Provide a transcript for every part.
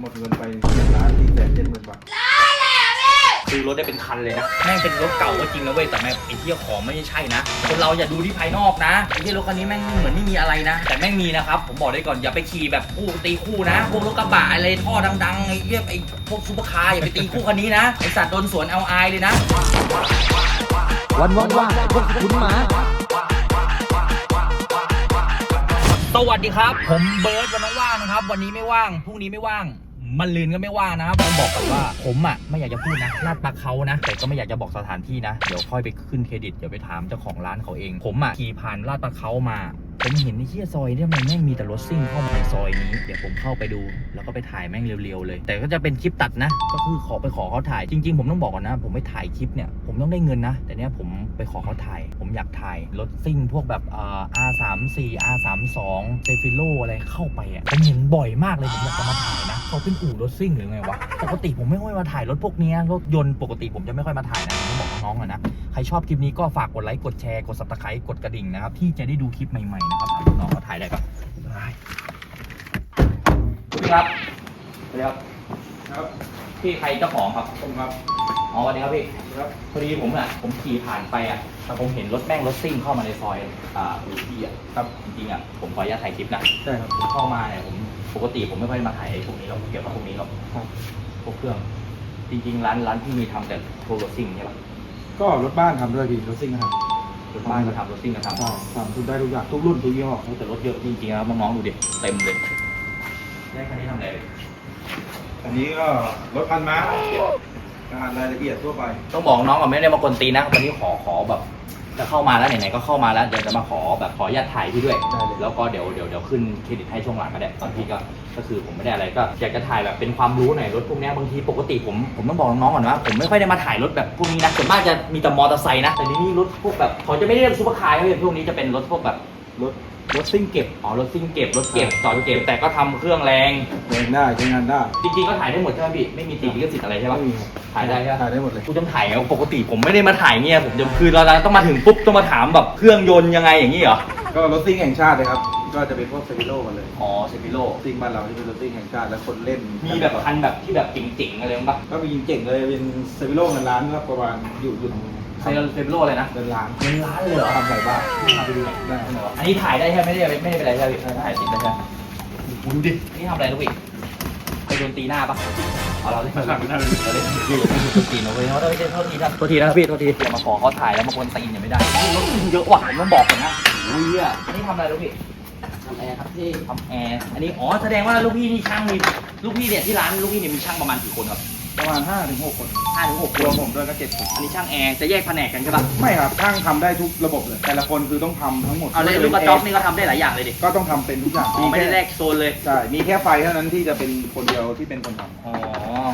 หมดเงินไปเจ็ดล้านสี่แสนเจ็ดหมื่นบาทซื้อรถได้เป็นคันเลยนะ แม่งเป็นรถเก่าก็จริงนะเว้ยแต่แม่งไอ้เที่ยของไม่ใช่นะ คนเราอย่าดูที่ภายนอกนะไอ้เที่ยรถคันนี้แม่งเหมือนไม่มีอะไรนะ แต่แม่งมีนะครับ ผมบอกได้ก่อนอย่าไปขี่แบบคู่ตีคู่นะ พวกรถกระบะอะไรท่อดังๆไอ้เหี้ยไอ้พวกซูเปอร์คาร์อย่าไปตีคู่คันนี้นะไอ้สัตว์โดนสวนเอาอายเลยนะ วันว่างๆพวกคุณหมาสวัสดีครับ ผมเบิร์ดวันว่างๆนะครับ วันนี้ไม่ว่างพรุ่งนี้ไม่ว่าง มันลืนก็ไม่ว่านะผมบอกก่อนว่าผมอะไม่อยากจะพูดนะลาดปลาเขานะ แต่ก็ไม่อยากจะบอกสถานที่นะ เดี๋ยวค่อยไปขึ้นเครดิต เดี๋ยวไปถามเจ้าของร้านเขาเอง ผมอะขี่ผ่านลาดปลาเขามา ผมเห็นในเชี่ยซอยเนี่ยมันแม่งมีแต่รถซิ่งเข้ามาในซอยนี้ เดี๋ยวผมเข้าไปดู แล้วก็ไปถ่ายแม่งเร็วๆเลย แต่ก็จะเป็นคลิปตัดนะ ก็คือขอไปขอเขาถ่าย จริง ๆ ผมต้องบอกก่อนนะ ผมไปถ่ายคลิปเนี่ย ผมต้องได้เงินนะ แต่เนี้ยผม ไปขอเขาถ่าย ผมอยากถ่ายรถซิ่งพวกแบบเอ่อ R34 R32 เซฟิโลอะไรเข้าไปอะผมเห็นบ่อยมากเลยผมอยากจะมาถ่ายนะเขาเป็นอู่รถซิ่งหรือไงวะปกติผมไม่ค่อยมาถ่ายรถพวกนี้รถยนต์ปกติผมจะไม่ค่อยมาถ่ายนะผมบอกน้องอะนะใครชอบคลิปนี้ก็ฝากกดไลค์กดแชร์กด subscribe กดกระดิ่งนะครับที่จะได้ดูคลิปใหม่ๆนะครับน้องก็ถ่ายได้ปะได้พี่ครับครับ ครับ พี่ใครเจ้าของครับผมครับ อ๋อสวัสดีครับพี่ครับพอดีผมอะผมขี่ผ่านไปอะแต่ผมเห็นรถแม่งรถซิ่งเข้ามาในซอยอ่าอู่พี่อะครับจริงๆอะผมขออนุญาตถ่ายคลิปนะใช่ครับผมเข้ามาเนี่ยผมปกติผมไม่ค่อยมาถ่ายไอ้พวกนี้หรอกเกี่ยวกับพวกนี้หรอกครับพวกเครื่อง จริง ๆ ร้านร้านที่มีทำแต่โทรรถซิ่งใช่ปะก็รถบ้านทำด้วยพี่รถซิ่งนะครับรถบ้านก็ทำรถซิ่งก็ทำใช่ทำทุกได้ทุกอย่างทุกรุ่นทุกยี่ห้อโอ้แต่รถเยอะจริงๆครับน้องๆดูดิเต็มเลยได้คันนี้ทำอะไรเลยอันนี้ก็รถพันม้า การรายละเอียดทั่วไป ต้องบอกน้องก่อนไม่ได้มากวนตีนนะวันนี้ขอขอแบบ จะเข้ามาแล้วไหนๆก็เข้ามาแล้วเดี๋ยวจะมาขอแบบขออนุญาตถ่ายพี่ด้วย ได้เลย แล้วก็เดี๋ยวเดี๋ยวเดี๋ยวขึ้นเครดิตให้ช่วงหลังก็ได้ตอนพี่ก็ก็คือผมไม่ได้อะไรก็อยากจะถ่ายแบบเป็นความรู้หน่อยรถพวกเนี้ยบางทีปกติผมผมต้องบอกน้องๆก่อนว่าผมไม่ค่อยได้มาถ่ายรถแบบพวกนี้นะส่วนมากจะมีแต่มอเตอร์ไซค์นะแต่นี่นี่รถพวกแบบเขาจะไม่ได้เรียกซูเปอร์คาร์เลยพวกนี้จะเป็นรถพวกแบบ รถ รถซิ่งเก็บ อ๋อ รถซิ่งเก็บ รถเก็บจอดเก็บ แต่ก็ทำเครื่องแรง เดินได้ใช้งานได้จริงๆ ก็ถ่ายได้หมดใช่ไหมพี่ ไม่มีติดลิขสิทธิ์อะไรใช่ปะไม่มีครับถ่ายได้ใช่ปะถ่ายได้หมดเลย กูจะถ่ายไงปกติผมไม่ได้มาถ่ายเนี่ยผมจะคือเราต้องมาถึงปุ๊บต้องมาถามแบบเครื่องยนต์ยังไงอย่างนี้เหรอ ก็รถซิ่งแห่งชาติเลยครับ ก็จะเป็นพวกเซฟิโลกันเลยอ๋อเซฟิโล ซิ่งบ้านเราที่เป็นรถซิ่งแห่งชาติแล้วคนเล่นมีแบบคันแบบที่แบบเจ๋งๆอะไรบ้างปะก็มียิงเจ๋งเลยเป็นเซฟิโลเงินล้านก็ประมาณอยู่อยู่ เซเซฟิโลอะไรนะเงินล้านเงินล้านเลยเหรอทำหลายบ้านมาไปดูหน่อยได้อันนี้ถ่ายได้ใช่ไหมไม่ได้ไม่ได้เป็นไรใช่ไหมพี่ถ่ายติดได้ใช่ไหมดูดินี่ทำอะไรลูกพี่ไปโดนตีหน้าปะเอาเราเล่นเราเล่นเราเล่นยืดโดนตีนะเว้ยเขาได้โทษทีครับโทษทีนะครับพี่โทษทีอย่ามาขอเขาถ่ายแล้วมาคนตีนอย่าไม่ได้นี่รถเยอะว่ะผมต้องบอกก่อนนะโอ้ยอะอันนี้ทำอะไรลูกพี่ทำแอร์ครับพี่ทำแอร์อันนี้อ๋อแสดงว่าลูกพี่นี่ช่างมีลูกพี่เนี่ยที่ร้านลูกพี่เนี่ยมีช่างประมาณกี่คนครับ ประมาณ5ถึง6คนห้าถึงหกครวนมผมด้วยก็7คนอันนี้ช่างแอร์จะแยกแผนกกันใช่ปะไม่ครับช่างทำได้ทุกระบบเลย แต่ละคนคือต้องทำทั้งหมดเอาเลยลูกกระจอกนี่ก็ทำได้หลายอย่างเลยดิก็ต้องทำเป็นทุกอย่างอ๋อไม่ได้แลกโซนเลยใช่มีแค่ไฟเท่านั้นที่จะเป็นคนเดียวที่เป็นคนทอ๋อ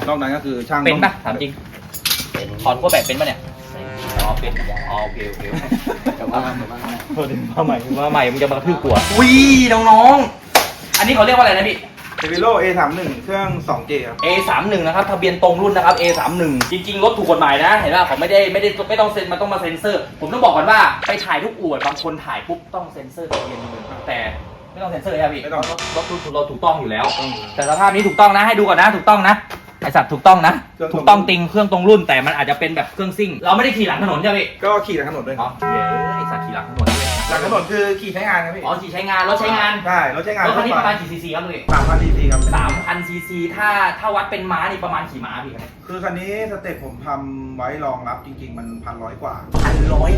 ำนอกนั้นก็คือช่างเป็นปะต้องถามจริงถอดขั้วแบบเป็นปะเนี่ยอ๋อเป็นอ๋อโอเคโอเคแต่ว่าแต่ว่าโทษทีมาใหม่มาใหม่มึงจะมากระทืบกลัวอุ้ยน้องๆอันนี้เขาเรียกว่าอะไรนะพี่ เซวิโล A31 เครื่อง 2J ครับ A31 นะครับทะเบียนตรงรุ่นนะครับ A31 จริงๆ รถถูกกฎหมายนะ เห็นป่ะเขาไม่ได้ไม่ได้ไม่ต้องเซ็นมันต้องมาเซ็นเซอร์ ผมต้องบอกก่อนว่าไปถ่ายทุกอวดบางคนถ่ายปุ๊บต้องเซ็นเซอร์ทะเบียนมือแต่ไม่ต้องเซ็นเซอร์ใช่ไหมพี่ไม่ต้อง รถรถรถเราถูกต้องอยู่แล้ว แต่สภาพนี้ถูกต้องนะให้ดูก่อนนะถูกต้องนะไอสัตว์ถูกต้องนะ เครื่องตรง ถูกต้องติงเครื่องตรงรุ่นแต่มันอาจจะเป็นแบบเครื่องซิ่ง เราไม่ได้ขี่หลังถนนใช่ไหมพี่ก็ขี่ทางถนนด้วยคอ๋อรับเย้ไอสัตว์ขี่หลังถนนเลย หลังถนนคือขี่ใช้งานครับพี่อ๋อขี่ใช้งานรถใช้งานใช่รถใช้งานรถคันนี้ประมาณกี่ซีซีครับพี่สามพันดีซีครับสามพันซีซีถ้าถ้าวัดเป็นม้านี่ประมาณกี่ม้าพี่ครับคือคันนี้สเต็ปผมทำไว้รองรับจริง ๆ มันพันร้อยกว่าพันร้อย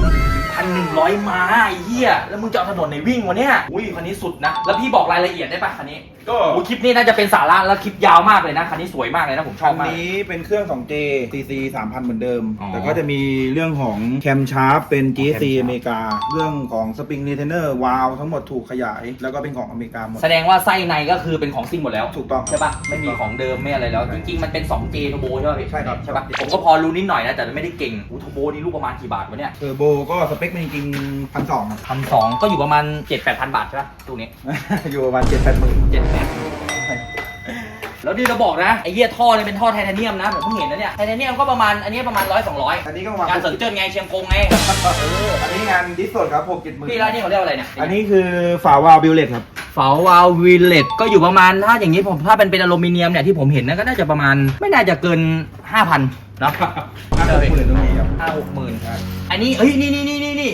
พันหนึ่งร้อยม้าไอ้เหี้ยแล้วมึงจะเอาถนนไหนวิ่งวะเนี่ยอุ้ยคันนี้สุดนะ แล้วพี่บอกรายละเอียดได้ปะคันนี้ก็อุ้ยคลิปนี้น่าจะเป็นสาระแล้วคลิปยาวมากเลยนะคันนี้สวยมากเลยนะผมชอคับนมากนี้เป็นเครื่อง 2J CC 3,000 เหมือนเดิมอ๋อแต่ก็จะมีเรื่องของแคมชาร์ปเป็น GSC แคมชาร์ปอเมริกา เรื่องของสปริง r ีเทนเนอร์วาลทั้งหมดถูกขยาย แล้วก็เป็นของอเมริกาหมด แสดงว่าไส้ในก็คือเป็นของซิ่งหมดแล้ว ถูกต้อง ใช่ปะไม่มีของเดิมไม่อะไรแล้วจริงๆ มันเป็น 2J โทโบใช่ปะพี่ใช่ครับ ใช่ปะผมก็พอรู้นิดหน่อยนะ แต่ไม่ได้เก่งอู้โทโบนี่ลูกประมาณกี่บาทวะเนี่ยเทอร์โบก็สเปคมันจริงๆพันสองครับพันสองก็อยู่ประมาณเจ็ดแปดพันบาทใช่ปะตู้นี้ อยู่ประมาณเจ็ดแปดหมื่น เจ็ดแปด แล้วนี่เราบอกนะไอ้เหี้ยท่อเนี่ยเป็นท่อไทเทเนียมนะผมเพิ่งเห็นนะเนี่ยไทเทเนียมก็ประมาณอันนี้ประมาณร้อยสองร้อยอันนี้ก็ประมาณงานเสริมเจิ้นไงเชียงกงไงอันนี้งานดิสโซดครับหกเจ็ดหมื่นพี่แล้วนี่เขาเรียกว่าอะไรเนี่ยอันนี้คือฝาวาล์วบิลเลตครับเฝาวาลววิลเลตก็อยู่ประมาณถ้าอย่างนี้ผมถ้าเป็นเป็นอลูมิเนียมเนี่ยที่ผมเห็นนะก็น่าจะประมาณไม่น่าจะเกิน5,000เนาะห้าหกหมื่นตรงนี้ครับห้าหกหมื่นอันนี้เฮ้ยนี่นี่นี่นี่นี่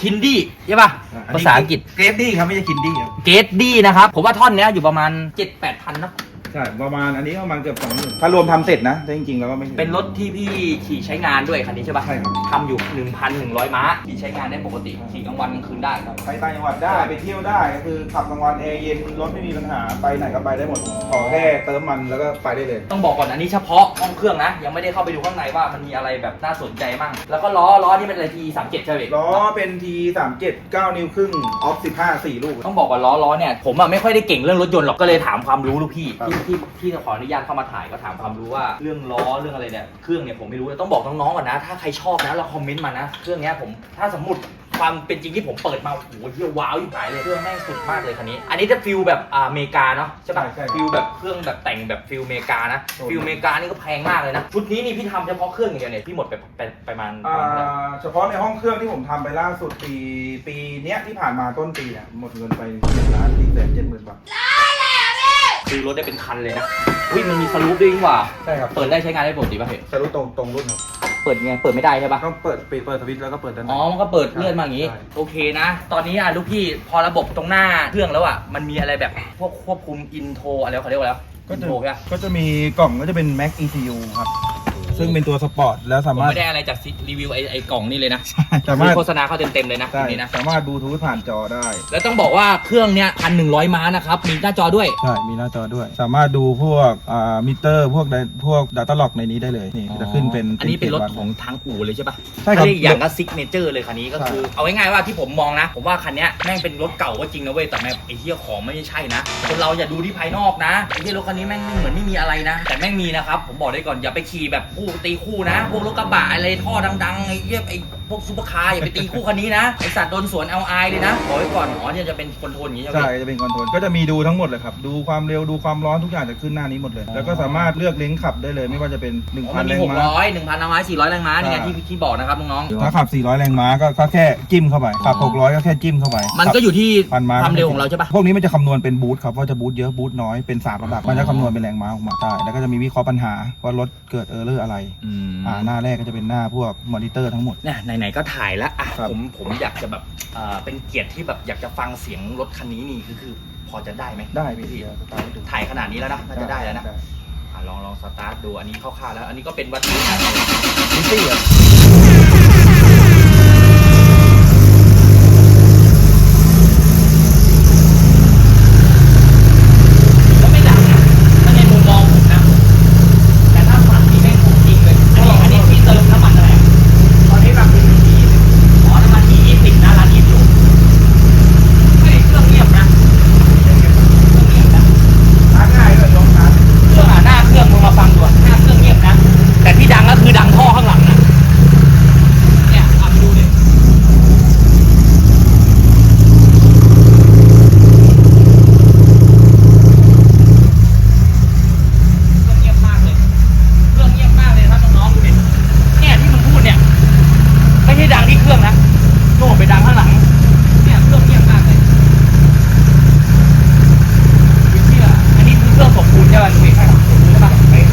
คินดี้ใช่ป่ะ ภาษาอังกฤษเกรดดี้ครับไม่ใช่คินดี้ครับเกตดี้นะครับ ผมว่าท่อนเนี้ยอยู่ประมาณ 7 8พันนะ ใช่ประมาณอันนี้ประมาณเกือบสองหมื่นถ้ารวมทำเสร็จนะแต่จริงๆแล้วก็ไม่ถึง เป็นรถที่พี่ขี่ใช้งานด้วยคันนี้ใช่ป่ะใช่ครับ ทำอยู่ 1,100 ม้าขี่ใช้งานได้ปกติขี่กลางวันกลางคืนได้ครับ ไปต่างจังหวัดได้ไปเที่ยวได้ก็คือขับกลางวันแอร์เย็นรถไม่มีปัญหาไปไหนก็ไปได้หมด ขอแค่เติมมันแล้วก็ไปได้เลย ต้องบอกก่อนอันนี้เฉพาะห้องเครื่องนะ ยังไม่ได้เข้าไปดูข้างในว่ามันมีอะไรแบบน่าสนใจมั่งแล้วก็ล้อล้อนี่เป็นอะไรทีสามเจ็ดใช่ไหมล้อเป็น T 3 7 9นิ้วครึ่งออฟ15 4ลูก ต้องบอกว่าล้อล้อเนี่ยผมอะไม่ค่อยได้เก่งเรื่องรถยนต์หรอกก็เลยถามความรู้ลูกพี่ครับที่ที่ที่จะขออนุญาตเข้ามาถ่ายก็ถามความรู้ว่าเรื่องล้อเรื่องอะไรเนี่ยเครื่องเนี่ยผมไม่รู้เลยต้องบอกน้องๆก่อนนะ ถ้าใครชอบนะเราคอมเมนต์มานะ เครื่องเนี้ยผมถ้าสมมติความเป็นจริงที่ผมเปิดมาโอ้โหเที่ยวว้าวยิ่งหายเลยเครื่องแม่งสุดมากเลยคันนี้ อันนี้จะฟิลแบบอ่าอเมริกาเนาะใช่ปะใช่ใช่ฟิลแบบเครื่องแบบแต่งแบบฟิลอเมริกานะโอ้โห ฟิลอเมริกานี่ก็แพงมากเลยนะชุดนี้นี่พี่ทำเฉพาะเครื่องอย่างเดียวเนี่ยพี่หมดไปไปไปประมาณอ่ประมาณเท่าไหร่าเฉพาะในห้องเครื่องที่ผมทำไปล่าสุดปีปีเนี้ยที่ผ่านมาต้นปีเนี่ยหมดเงินไปหนึ่งล้านสี่แสนเจ็ดหมื่นบาท ซื้อรถได้เป็นคันเลยนะอุ้ยมันมีสลูปด้วยนี่หว่า ใช่ครับเปิดได้ใช้งานได้ปกติป่ะเฮ้ยสรุปตรงตรงรุ่นครับเปิดไง เปิดไม่ได้ใช่ปะต้องเปิดปิดเปิดสวิตช์แล้วก็เปิดด้านใน อ๋อ มันก็เปิดเลื่อนมาอย่างงี้ ใช่ โอเคนะ ตอนนี้อะลูกพี่พอระบบตรงหน้าเครื่องแล้วอะ มันมีอะไรแบบพวกควบคุมอินโทรอะไรเขาเรียกว่าแล้วก็อินจะโทรใช่ปะก็จะมีกล่องก็จะเป็น Mac ECU ครับ ซึ่งเป็นตัวสปอร์ตแล้วผสามมารถ ไม่ได้อะไรจากรีวิวไอ้ไอ้กล่องนี่เลยนะสามารถ คือโฆษณาเขาเต็มๆเลยนะใช่อันนี้นะ สามารถบลูทูธผ่านจอได้แล้วต้องบอกว่าเครื่องเนี้ยพันหนึ่งร้อยม้านะครับ มีหน้าจอด้วย ใช่มีหน้าจอด้วย สามารถดูพวกอ่ามิเตอร์พวก da- พวก Data Log ในนี้ได้เลยนี่จะขึ้นเป็นอันนี้เป็นรถขียวัดของทางอู่เลยใช่ปะใช่ครับถ้าเรียกอย่างก็ซิกเนเจอร์เลยคันนี้ก็คือใช่เอาง่ายๆว่าที่ผมมองนะ ผมว่าคันเนี้ยแม่งเป็นรถเก่าก็จริงนะเว้ย แต่แม่งไอ้เหี้ยของไม่ใช่นะ คนเราอย่าดูที่ภายนอกนะ ไอ้เหี้ยรถคันนี้แม่งเหมือนไม่มีอะไรนะ แต่แม่งมีนะครับ ผมบอกได้ก่อนอย่าไปขี่แบบคู่ตีคู่นะ พวกรถกระบะอะไรท่อดังๆไอ้เหี้ยไอ้พวกซุปเปอร์คาร์อย่าไปตีคู่คันนี้นะไอ้สัตว์โดนสวนเอาอายเลยนะบอกไว้ก่อนอ๋อเนี่ยจะเป็นคอนโทรลอย่างนี้ใช่ไหมใช่จะเป็นคอนโทรลก็จะมีดูทั้งหมดเลยครับ ดูความเร็วดูความร้อนทุกอย่างจะขึ้นหน้านี้หมดเลย แล้วก็สามารถเลือกเล้งขับได้เลย ไม่ว่าจะเป็นอ๋อมัน1,000มีแรงหกม้า ร้อยหนึ่งพันแรงม้าสี่ร้อยแรงม้านี่ไงใช่ ที่ที่บอกนะครับน้องๆถ้าขับ 400 แรงม้าก็ก็แค่จิ้มเข้าไป ขับ 600 ก็แค่จิ้มเข้าไปมันก็อยู่ที่พันม้าความเร็วของเราใช่ปะพวกนี้มันจะคำนวณเป็นบูทครับว่าจะบูทเยอะบูทน้อยเป็นสามระดับมันจะคำนวณเป็นแรงม้าออกมาได้แล้วก็จะมีวิเคราะห์ปัญหาว่ารถเกิดเออร์เลอร์อะไรอืมอ่าหน้าแรกก็จะเป็นหน้าพวกมอนิเตอร์ทั้งหมด เนี่ยไหนๆก็ถ่ายแล้วอะครับ ผมผมอยากจะแบบเอ่อเป็นเกียรติที่แบบอยากจะฟังเสียงรถคันนี้นี่คือคือพอจะได้ไหมได้พี่เดียวสตาร์ทให้ดูถ่ายขนาดนี้แล้วนะน่าจะได้แล้วนะอะลองลองสตาร์ทดูอันนี้คร่าวๆแล้ว อันนี้ก็เป็นวัตถุดิบนิตี้อะ ก็ไม่ดังนะถ้าในมุมมองผมนะ แต่ถ้าฟังนี่แม่งของจริงเลย อันนี้อันนี้พี่เติมน้ำมันอะไรอะตอนนี้แบบมียี่สิบอ๋อน้ำมันมียี่สิบนะร้านยี่สิบอยู่เฮ้ยเครื่องเงียบนะเครื่องเงียบนะ สตาร์ทง่ายเลยลองสตาร์ท เครื่องอะหน้าเครื่องมึงมาฟังดูอะหน้าเครื่องเงียบนะ แต่ที่ดังก็คือดังท่อข้างหลังนะเนี่ยเอาไปดูดิเครื่องเงียบมากเลยเครื่องเงียบมากเลยครับน้องๆดูดิเนี่ยที่มึงพูดเนี่ยไม่ใช่ดังที่เครื่องนะโน่นไปดังข้างหลัง เนี่ยเครื่องเงียบมากเลย ไม่เชื่ออันนี้คือเครื่องสมบูรณ์ใช่ไหมลุงเอกใช่ปะสมบูรณ์ใช่ปะเป๊ะ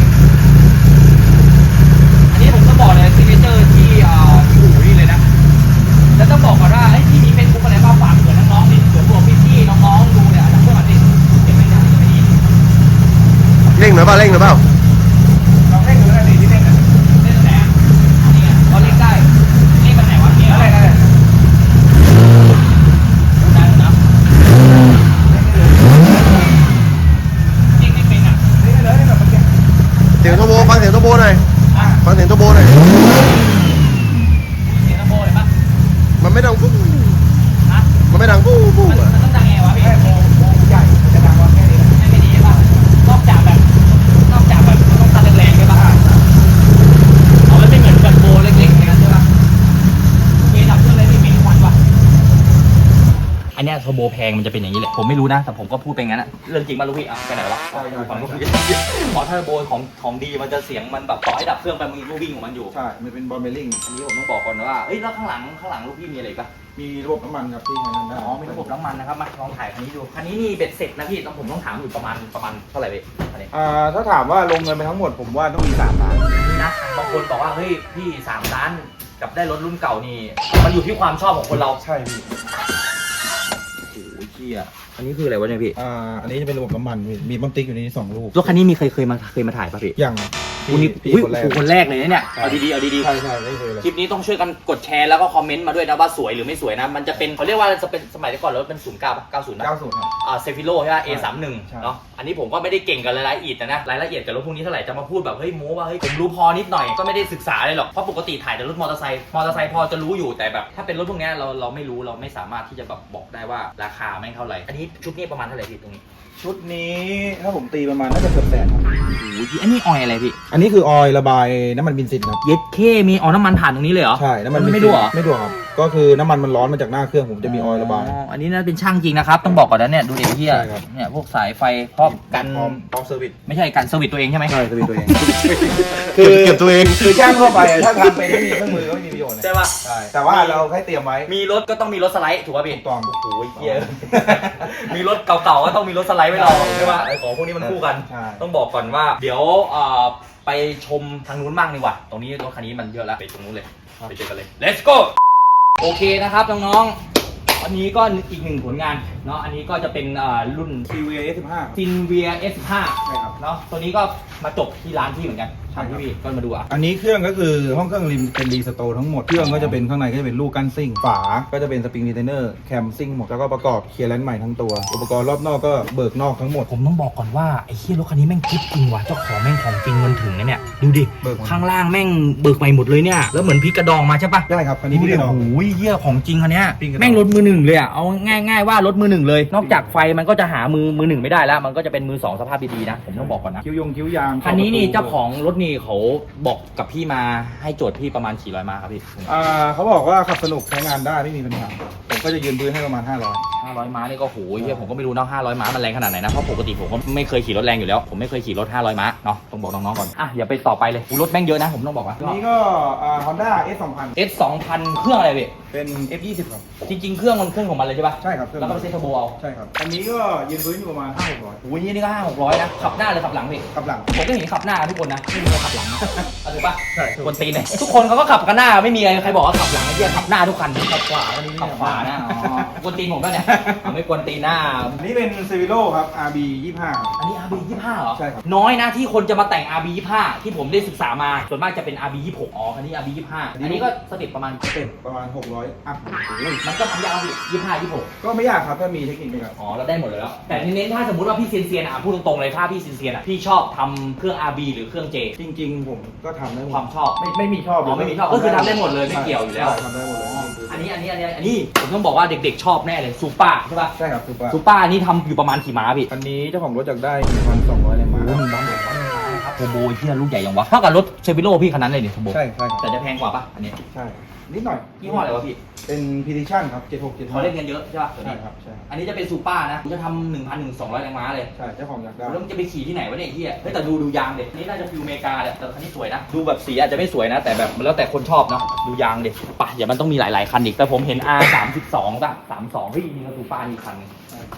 อันนี้ผมก็บอกเลยซิเนเจอร์ที่เอ่อที่อู่นี่เลยนะ แล้วต้องบอกก่อนว่าไอ้ยที่มีเฟซบุ๊กอะไรบ้างฝากเผื่อน้องๆดิเผื่อพวกพี่ๆน้องๆดูเนี่ยอาจจะพวกอันนี้เก็บไว้อย่างไม่ดี เร่งหรือเปล่าเร่งหรือเปล่า ลองเล่นดูนะนี่ที่เล่นกัน เล่นไหนอะอันนี้อะเขาเล่นได้เล่นมันไหนวะเนี่ย อะไร ได้ อะไร นะเล่นไม่เป็นอะ เล่นเลยเล่นแบบเมื่อกี้ เสียงโทร โบฟังเสียงโทรโบหน่อยอะฟังเสียงโทรโบหน่อยเสียงลำโพงเลยปะมันไม่ดังปุ๊บฮะมันไม่ดังปุ๊บปุ๊บมันอะมันต้องดังไงวะพี่ เนี้ยเทอร์โบแพงมันจะเป็นอย่างนี้แหละ ผมไม่รู้นะ แต่ผมก็พูดไปงั้นอะเรื่องจริงมาลูกพี่อะไปไหนวะฟังลูกพี่พอเทอร์โบของของดีมันจะเสียงมันแบบต่อให้ดับเครื่องไปมันก็วิ่งของมันอยู่ ใช่ มันเป็นบอมเบลลิงอันนี้ผมต้องบอกก่อนว่าเอ้ยแล้วข้างหลังข้างหลังลูกพี่มีอะไรอีกปะมีระบบน้ำมันครับที่ใช้งานได้อ๋อมีระบบน้ำมันนะครับมาลองถ่ายคันนี้ดู คันนี้นี่เบ็ดเสร็จนะพี่ต้องผมต้องถามอยู่ประมาณประมาณเท่าไหร่พี่คันนี้อ่าถ้าถามว่าลงเงินไปทั้งหมดผมว่าต้องมีสามล้านนี่นะบางคนบอกว่าเฮ้ยพี่สามล้านกับได้รถรุ่นเก่านี่มันอยู่ที่ความชอบของคนเราใช่พี่ โอ้ยเชี่ยอันนี้คืออะไรวะเนี่ยพี่ อ่า อันนี้จะเป็นระบบน้ำมันพี่มีปั๊มติ๊กอยู่ในนี้สองลูกรถคันนี้มีเคยเคยมาเคยมาถ่ายป่ะพี่ อย่าง กูนี่พี่อุ๊ยคนแรกกูคนแรกเลยนะเนี่ย เอาดีๆ เอาดีใช่ใช่ไม่เคยเลย ๆ คลิปนี้ต้องช่วยกันกดแชร์แล้วก็คอมเมนต์มาด้วยนะว่าสวยหรือไม่สวยนะ มันจะเป็นเขาเรียกว่าจะเป็นสมัยก่อนรถเป็นศูนย์เก้าเก้าศูนย์นะเก้าศูนย์ครับ อ่าเซฟิโลใช่ไหม A สามหนึ่งใช่เนาะ อันนี้ผมก็ไม่ได้เก่งกับรายละเอียดนะ รายละเอียดกับรถพวกนี้เท่าไหร่ จะมาพูดแบบ เฮ้ยโม้ว่า เฮ้ย ผมรู้พอนิดหน่อย ก็ไม่ได้ศึกษาเลยหรอก เพราะปกติถ่ายแต่รถมอเตอร์ไซค์ มอเตอร์ไซค์พอจะรู้อยู่ แต่แบบ ถ้าเป็นรถพวกเนี้ยเราเราไม่รู้ เราไม่สามารถที่จะแบบบอกได้ว่าราคาแม่งเท่าไหร่ อันนี้ชุดนี้ประมาณเท่าไหร่พี่ตรงนี้ ชุดนี้ถ้าผมตีประมาณน่าจะเกือบแสนครับโอ้ยอันนี้ออยอะไรพี่ อันนี้คือออยล์ระบายน้ำมันเบนซินครับ เย็ดเคมีออน้ำมันผ่านตรงนี้เลยเหรอ ใช่ น้ำมันเบนซินไม่ดูเหรอ ไม่ดูครับ ก็คือน้ำมันมันร้อนมาจากหน้าเครื่องผมจะมีออยล์ระบาย อันนี้น่าเป็นช่างจริงนะครับ ต้องบอกก่อนนะเนี่ยดูเด็กเฮียใช่ครับ เนี่ยพวกสายไฟครอบกัน พร้อมพร้อมเซอร์วิส ไม่ใช่กันสวิตช์ตัวเองใช่ไหมใช่เซอร์วิสตัวเอง คือเก็บตัวเอง คือจ้างทั่วไปอะถ้าทำเป็นไม่มีเครื่องมือก็ไม่มี ประโยชน์นะใช่ป่ะใช่แต่ว่าเราให้เตรียมไว้มีรถก็ต้องมีรถสไลด์ถูกป่ะพี่ถูกต้อง โอ้ยเหี้ยมีรถเก่าๆก็ต้องมีรถสไลด์ไว้รอใช่ป่ะไอ้ของพวกนี้มันคู่กัน ใช่ ต้องบอกก่อนว่า เดี๋ยวเอ่อไปชมทางนู้นบ้างดีกว่า ตรงนี้รถคันนี้มันเยอะแล้ว ไปตรงนู้นเลย ไปเจอกันเลย let's go โอเคนะครับน้องๆอันนี้ก็อีกหนึ่งผลงานเนาะ อันนี้ก็จะเป็นเอ่อรุ่น CVA S15 ซินเวีย S5 ใช่ครับ เนาะ ตัวนี้ก็มาจบที่ร้านพี่เหมือนกัน ทางที่พี่ก็มาดูอะ อันนี้เครื่องก็คือห้องเครื่องริมเป็นรีสโตร์ทั้งหมด เครื่องก็จะเป็นข้างในก็จะเป็นลูกกั้นซิ่ง ฝา ก็จะเป็นสปริงรีเทนเนอร์แคมซิ่งหมด แล้วก็ประกอบเคลียร์แลนด์ใหม่ทั้งตัว อุปกรณ์รอบนอกก็เบิกนอกทั้งหมด ผมต้องบอกก่อนว่า ไอ้เฮียรถคันนี้แม่งคิดจริงว่ะเจ้าของแม่งของจริงเงินถึงนะเนี่ย ดูดิ เบิกหมดข้างล่างแม่งเบิกใหม่หมดเลยเนี่ย แล้วเหมือนพลิกกระดองมาใช่ปะได้ครับ อันนี้ดูพี่ดิกระดอง โอ้ยเฮียของจริงคันเนี้ยพลิกกระดอง แม่งรถมือหนึ่งเลยอะ เอาง่ายๆว่ารถมือหนึ่งเลย นอกจากไฟมันก็จะหามือมือหนึ่งไม่ได้แล้ว มันก็จะเป็นมือสองสภาพดีๆนะ ผมต้องบอกก่อนนะ คิ้วยงคิ้วยางคันนี้นี่เจ้าของรถนี่เขาบอกกับพี่มาให้โจทย์พี่ประมาณกี่ร้อยมาครับพี่อ่าเขาบอกว่าขับสนุกใช้งานได้ไม่มีปัญหาผมก็จะยืนพื้นให้ประมาณ 500 500ม้านี่ก็โหเฮียผมก็ไม่รู้นะ500ม้ามันแรงขนาดไหนนะเพราะปกติผมก็ไม่เคยขี่รถแรงอยู่แล้ว ผมไม่เคยขี่รถ500ม้าเนาะต้องบอกน้องๆก่อนอะอย่าไปต่อไปเลยอุ๊ยรถแม่งเยอะนะผมต้องบอกว่า อันนี้ก็อ่า Honda S2000 S 2000เครื่องอะไรพี่เป็น F20 ครับ จริงๆเครื่องมันเครื่องของมันเลยใช่ปะใช่ครับเครื่อง แล้วก็ไปเซ็ตเทอร์โบเอาใช่ครับ อันนี้ก็ยืนพื้นอยู่ประมาณ5-600โอ้ยนี่ก็ห้าหกร้อยนะขับหน้าหรือขับหลังพี่ขับหลังผมก็เห็นขับหน้าทุกคนนะไม่มีใครขับหลังนะเอาถูกปะใช่ถูก คนตีนเนี่ยทุกคนเขาก็ขับกันหน้าไม่มีใครบอกว่าขับหลังไอ้เหี้ยขับหน้าทุกคันขับขวาอันนี้ขับขวานะอ๋อกวนตีนผมก็เนี่ยผมไม่กวนตีนหน้า อันนี้เป็น c i v i l o ครับ RB 25ครับ อันนี้ RB 25เหรอ ใช่ครับ น้อยนะที่คนจะมาแต่ง RB 25ที่ผมได้ศึกษามา ส่วนมากจะเป็น RB 26อ๋อคันนี้ RB 25อันนี้ก็สเต็ปประมาณ เป็นประมาณ 600 อัพมันก็ทำยากพี่25 26ก็ไม่ยากครับ ถ้ามีเทคนิคในการ อ๋อ เราได้หมดเลยแล้ว แต่ทีนี้ถ้าสมมติว่าพี่เซียนเซียนๆอะพูดตรงๆเลยถ้าพี่เซียนเซียนๆอะพี่ชอบทำเครื่อง RB หรือเครื่อง J จริง ๆ ผมก็ทำได้หมดความชอบ ไม่ไม่มีชอบอ๋อไม่มีชอบก็คือทำได้หมดเลยไม่เกี่ยวอยู่แล้ว ใช่ทำได้หมดเลยอันนี้อันนี้อันนี้อันนี้ผมต้องบอกว่าเด็กๆชอบแน่เลยซูเปอร์ใช่ป่ะใช่ครับถูกป่ะซูเปอร์นี่ทำอยู่ประมาณกี่ม้าพี่คันนี้เจ้าของรถอยากได้1,200แรงม้าโอ้โหบ้านใหญ่บ้านใหญ่นะครับโทโบเที่ยลูกใหญ่ยังวะเท่ากับรถเชฟิโลพี่คันนั้นเลยนี่โทโบใช่ใช่ครับแต่จะแพงกว่าป่ะอันนี้ใช่นิดหน่อยยี่ห้ออะไรวะพี่ เป็น Petition ครับ 7675เขาเล่นกันเยอะใช่ป่ะตัวใช่นี้ครับใช่อันนี้จะเป็นซูเปอร์นะผมจะทำหนึ่งพันหนึ่งสองร้อยแรงม้าเลยใช่เจ้าของอยากได้แล้วมันจะไปขี่ที่ไหนวะเนี่ยไอ้เฮียเฮ้ยแต่ดูดูยางเด็นี่น่าจะฟิวอเมริกาแหละแต่คันนี้สวยนะดูแบบสีอาจจะไม่สวยนะ แต่แบบแล้วแต่คนชอบเนาะดูยางเด็ป่ะอย่ามันต้องมีหลายๆคันอีกแต่ผมเห็น R 3 2ป่ะ32เฮ้ยมีรถซูเปอร์อีกคันหนึง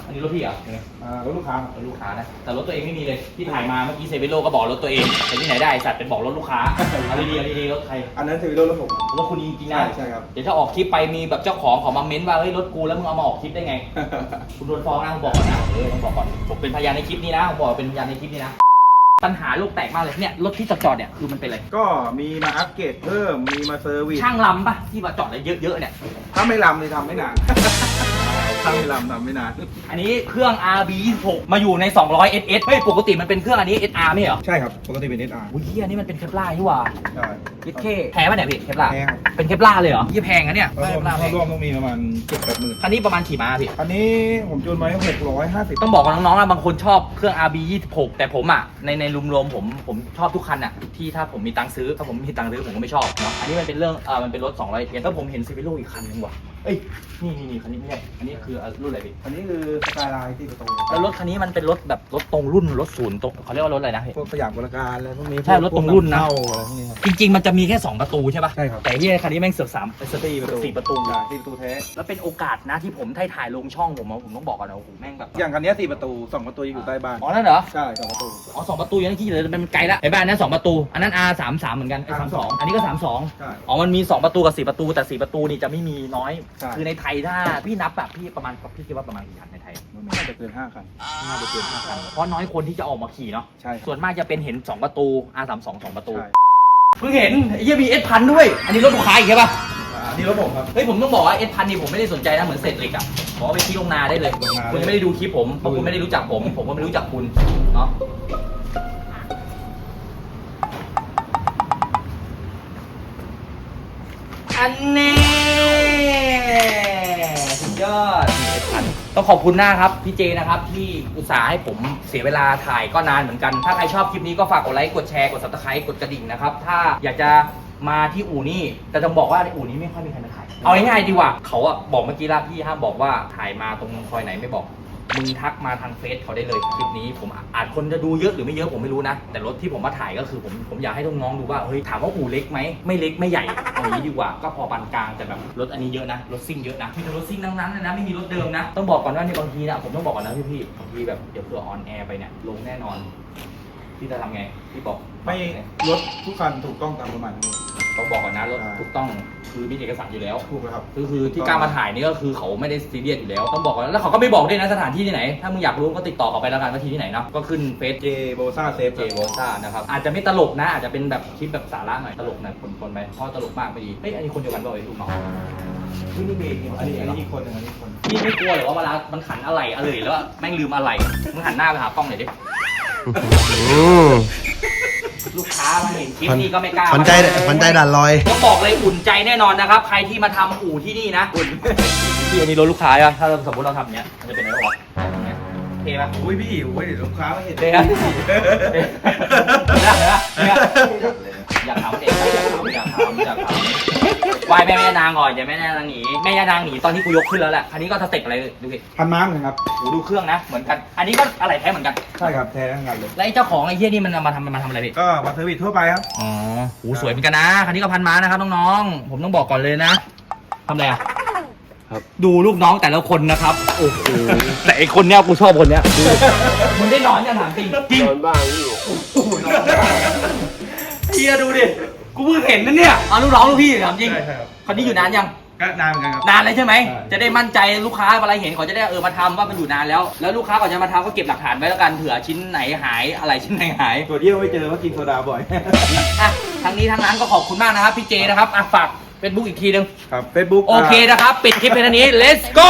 อันนี้รถพี่เหรอ อ่ารถลูกค้าครับ รถลูกค้านะ แต่รถตัวเองไม่มีเลย ที่ถ่ายมาเมื่อกี้เซเวโลก็บอกรถตัวเอง แต่ที่ไหนได้ไอ้สัตว์เป็นบอกรถลูกค้า เอาดีๆเอาดีๆรถใครอันนั้น Civilo รถผมรถคุณจริงๆใช่นะใช่ครับ เดี๋ยวถ้าออกคลิปไปมีแบบเจ้าของเขามาเม้นว่าเฮ้ยรถกูแล้วมึงเอามาออกคลิปได้ไง คุณโดนฟ้องนะผมบอกก่อนนะเออผมบอกก่อนผมเป็นพยานในคลิปนี้นะผมบอกเป็นพยานในคลิปนี้นะปัญหาโลกแตกมากเลยเนี่ยรถที่จอดๆเนี่ยคือมันเป็นอะไรก็มีมาอัปเกรดเพิ่มมีมาเซอร์วิสช่างลำปะที่มาจอดเลยเยอะๆเนี่ยถ้าไม่ลำเลยทำไม่นาน ถ้าไม่ลำทำไม่นานอันนี้เครื่อง RB 26มาอยู่ใน 200 SS เฮ้ยปกติมันเป็นเครื่องอันนี้ SR ไม่เหรอใช่ครับ ปกติเป็น SR อุ้ยเฮียนี่มันเป็นเคปลาร์นี่หว่าใช่ ยิดเคแพงป่ะเนี่ยพี่เคปลาร์แพงครับ เป็นเคปลาร์เลยเหรอยี่แพงนะเนี่ยถ้ารวมเคปลาร์แพถ้างรวมต้องมีประมาณเจ็ดแปดหมื่นคันนี้ประมาณกี่ม้าพี่ อันนี้ผมจูนไว้หกร้อยห้าสิบต้องบอกกับน้องๆนะบางคนชอบเครื่อง RB 26แต่ผมอะในในรวมๆผมผมชอบทุกคันอะที่ถ้าผมมีตังค์ซื้อถ้าผมมีตังค์ซื้อผมก็ไม่ชอบเนาะอันนี้มันเป็นเรื่องเออมันเป็นรถ200เอแล้วผมเห็นซีวิโลอีกคันนึงว่ะ เอ้ยนี่นี่นี่คันนี้ไม่ใช่อันนี้คือรุ่นอะไรพี่อันนี้คือสกายไลน์ที่ประตูแล้วรถคันนี้มันเป็นรถแบบรถตรงรุ่นรถศูนย์ตรงเขาเรียกว่ารถอะไรนะพี่ พวกสยามบริการอะไรพวกนี้ใช่รถตรงรุ่นนะเข้าอะไรพวกนี้ครับ จริง ๆ มันจะมีแค่ 2 ประตูใช่ป่ะใช่ครับ แต่ที่คันนี้แม่งเสือกสามเสือกสี่ประตูสี่ประตู ใช่สี่ประตูแท้ แล้วเป็นโอกาสนะที่ผมได้ถ่ายลงช่องผมอะผมต้องบอกก่อนนะโอ้โหแม่งแบบอย่างคันนี้สี่ประตูสองประตูยังอยู่ใต้บ้าน อ๋อนั่นเหรอ ใช่สองประตู อ๋อสองประตูยังที่เลยมันไกลละไอ้บ้านนั้นสองประตู อันนั้น R สามสามเหมือนกันไอ้สามสอง32 อันนี้ก็สามสองใช่ อ๋อมันมีสองประตูกับสี่ประตูแต่สี่ประตูนี่จะไม่มีน้อยใช่ คือในไทยถ้าพี่นับแบบพี่ประมาณพี่คิดว่าประมาณกี่คันในไทยไม่น่าจะเกินห้าคัน น่าจะเกินห้าคันเพราะน้อยคนที่จะออกมาขี่เนาะใช่ส่วนมากจะเป็นเห็น2ประตู R 3 2 2ประตู ใช่เพิ่งเห็นไอ้เหี้ยมีเอสพันด้วย อันนี้รถลูกค้าอีกใช่ปะอันนี้รถผมครับ เฮ้ยผมต้องบอกว่าเอสพันนี่ผมไม่ได้สนใจนะเหมือนเศษเหล็กอะขอเอาไปที่โรงนาได้เลยโรงนาคุณไม่ได้ดูคลิปผมเพราะคุณไม่ได้รู้จักผม ผมก็ไม่รู้จักคุณเนาะ อันนี้สุดยอดนี่เอสพันต้องขอบคุณหน้าครับพี่เจนะครับที่อุตส่าห์ให้ผมเสียเวลาถ่ายก็นานเหมือนกัน ถ้าใครชอบคลิปนี้ก็ฝากกดไลค์ กดแชร์ กด subscribe กดกระดิ่งนะครับ ถ้าอยากจะมาที่อู่นี่แต่ต้องบอกว่าในอู่นี้ไม่ค่อยมีใครมาถ่าย เอาง่ายๆดีกว่า เขาอะบอกเมื่อกี้ละพี่ห้ามบอกว่าถ่ายมาตรงซอยไหนไม่บอก มึงทักมาทางเฟซเขาได้เลยคลิปนี้ผมอาจคนจะดูเยอะหรือไม่เยอะผมไม่รู้นะ แต่รถที่ผมมาถ่ายก็คือผมผมอยากให้น้องๆดูว่าเฮ้ยถามว่าอู่เล็กไหมไม่เล็กไม่ใหญ่เอาอย่างนี้ดีกว่าก็พอปานกลางแต่แบบรถอันนี้เยอะนะรถซิ่งเยอะนะมีแต่รถซิ่งทั้งนั้นเลยนะไม่มีรถเดิมนะต้องบอกก่อนว่าในบางทีนะผมต้องบอกก่อนนะพี่ๆบางทีแบบเดี๋ยวเผื่อออนแอร์ไปเนี่ยลงแน่นอน พี่จะทำไงพี่บอกไม่รถทุกคันถูกต้องตามประมาณทั้งหมด ต้องบอกก่อนนะรถใช่ถูกต้องคือมีเอกสารอยู่แล้ว ถูกแล้วครับ คือคือที่กล้ามาถ่ายนี่ก็คือเขาไม่ได้ซีเรียสอยู่แล้วต้องบอกก่อนแล้วเขาก็ไม่บอกด้วยนะสถานที่ที่ไหน ถ้ามึงอยากรู้ก็ติดต่อเขาไปแล้วกันว่าที่ที่ไหนเนาะก็ขึ้นเฟซเจโบซ่าเซฟเจโบซ่านะครับอาจจะไม่ตลกนะ อาจจะเป็นแบบคลิปแบบสาระหน่อยตลกหน่อยคนๆไปเพราะตลกมากไม่ดีเฮ้ยอันนี้คนเดียวกันเปล่าไอ้ลูกน้อง นี่นี่เบรกนี่อัอันนนี้นี้อันเหรอนี้อีกคนหนึ่งอันนี้อีกคน พี่ไม่กลัวเหรอว่าเวลามันขันอะไรอะไรแล้วอะแม่งลืมอะไรมึงหันหน้าไปหากล้องหน่อยดิอืม ลูกค้ามาเห็นคลิปนี้ก็ไม่กล้าฝันใจฝันใจด่านลอย ต้องบอกเลยอุ่นใจแน่นอนนะครับ ใครที่มาทำอู่ที่นี่นะอุ่นพี่อันนี้รถลูกค้าอะถ้าสมมติเราทำอย่างเนี้ยมันจะเป็นอะไรวะอย่างเงี้ยเท่ปะโอ้ยพี่โอ้ยเดี๋ยวลูกค้ามาเห็นเท่ปะเท่ปะเท่ปะ อยากทำเองอยากทำอยากทำอยากทำวายแม่แม่นางก่อนอย่าแม่นางหนีแม่ย่านางหนีตอนที่กูยกขึ้นแล้วแหละคันนี้ก็สเต็ปอะไรดูดิพันม้าเหมือนกันครับ โหดูเครื่องนะเหมือนกัน อันนี้ก็อะไรแท้เหมือนกัน ใช่ครับแท้ทั้งกันเลย แล้วไอ้เจ้าของไอ้เหี้ยนี่มันเอามาทำมันมาทำอะไรพี่ก็มาเซอร์วิสทั่วไปครับ อ๋อโหสวยเหมือนกันนะคันนี้ก็พันม้านะครับน้องๆผมต้องบอกก่อนเลยนะทำอะไรอะครับ ดูลูกน้องแต่ละคนนะครับโอ้โหแต่ไอคนเนี้ยกูชอบคนเนี้ยดูมึงได้นอนยังถามจริงจริง นอนบ้างพี่ เฮียดูดิ กูเพิ่งเห็นนะเนี่ยเอาลูกน้องลูกพี่ถามจริงใช่ครับ คนนี้อยู่นานยัง ก็นานเหมือนกันครับ นานเลยใช่ไหม ใช่ จะได้มั่นใจลูกค้าเวลาเห็นเขาจะได้เออมาทำว่ามันอยู่นานแล้ว แล้วลูกค้าก่อนจะมาทำก็เก็บหลักฐานไว้แล้วกันเผื่อชิ้นไหนหายอะไรชิ้นไหนหาย ตัวเดียวไม่เจอว่ากินโซดาบ่อย อะทั้งนี้ทั้งนั้นก็ขอบคุณมากนะครับพี่เจนะครับอะฝากเฟซบุ๊กอีกทีนึง ครับ Facebook โอเคนะครับ ปิดคลิปเพลงนี้ let's go